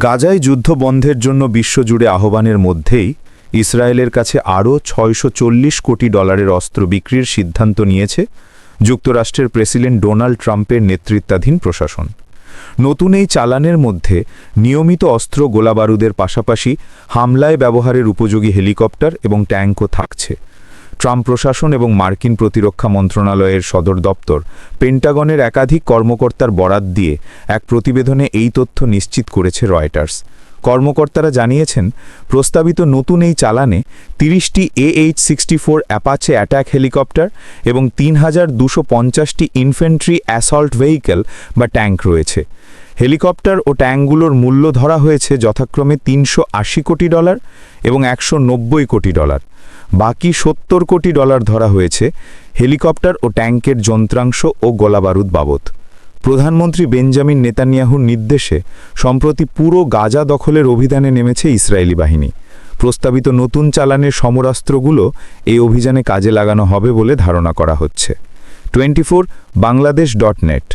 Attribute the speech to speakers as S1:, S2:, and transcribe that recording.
S1: গাজায় যুদ্ধ বন্ধের জন্য বিশ্বজুড়ে আহ্বানের মধ্যেই ইসরায়েলের কাছে আরও ছয়শো চল্লিশ কোটি ডলারের অস্ত্র বিক্রির সিদ্ধান্ত নিয়েছে যুক্তরাষ্ট্রের প্রেসিডেন্ট ডোনাল্ড ট্রাম্পের নেতৃত্বাধীন প্রশাসন। নতুন এই চালানের মধ্যে নিয়মিত অস্ত্র গোলাবারুদের পাশাপাশি হামলায় ব্যবহারের উপযোগী হেলিকপ্টার এবং ট্যাঙ্কও থাকছে। ট্রাম্প প্রশাসন এবং মার্কিন প্রতিরক্ষা মন্ত্রণালয়ের সদর দপ্তর পেন্টাগনের একাধিক কর্মকর্তার বরাত দিয়ে এক প্রতিবেদনে এই তথ্য নিশ্চিত করেছে রয়টার্স। কর্মকর্তারা জানিয়েছেন, প্রস্তাবিত নতুন এই চালানে তিরিশটি AH sixty four Apache attack helicopter এবং তিন হাজার দুশো পঞ্চাশটি ইনফেন্ট্রি অ্যাসল্ট ভেহিকেল বা ট্যাঙ্ক রয়েছে। হেলিকপ্টার ও ট্যাঙ্কগুলোর মূল্য ধরা হয়েছে যথাক্রমে তিনশো আশি কোটি ডলার এবং একশো নব্বই কোটি ডলার। বাকি সত্তর কোটি ডলার ধরা হয়েছে হেলিকপ্টার ও ট্যাঙ্কের যন্ত্রাংশ ও গোলাবারুদ বাবদ। প্রধানমন্ত্রী বেঞ্জামিন নেতানিয়াহুর নির্দেশে সম্প্রতি পুরো গাজা দখলের অভিযানে নেমেছে ইসরায়েলি বাহিনী। প্রস্তাবিত নতুন চালানের সমরাস্ত্রগুলো এই অভিযানে কাজে লাগানো হবে বলে ধারণা করা হচ্ছে। Twenty Bangladesh dot net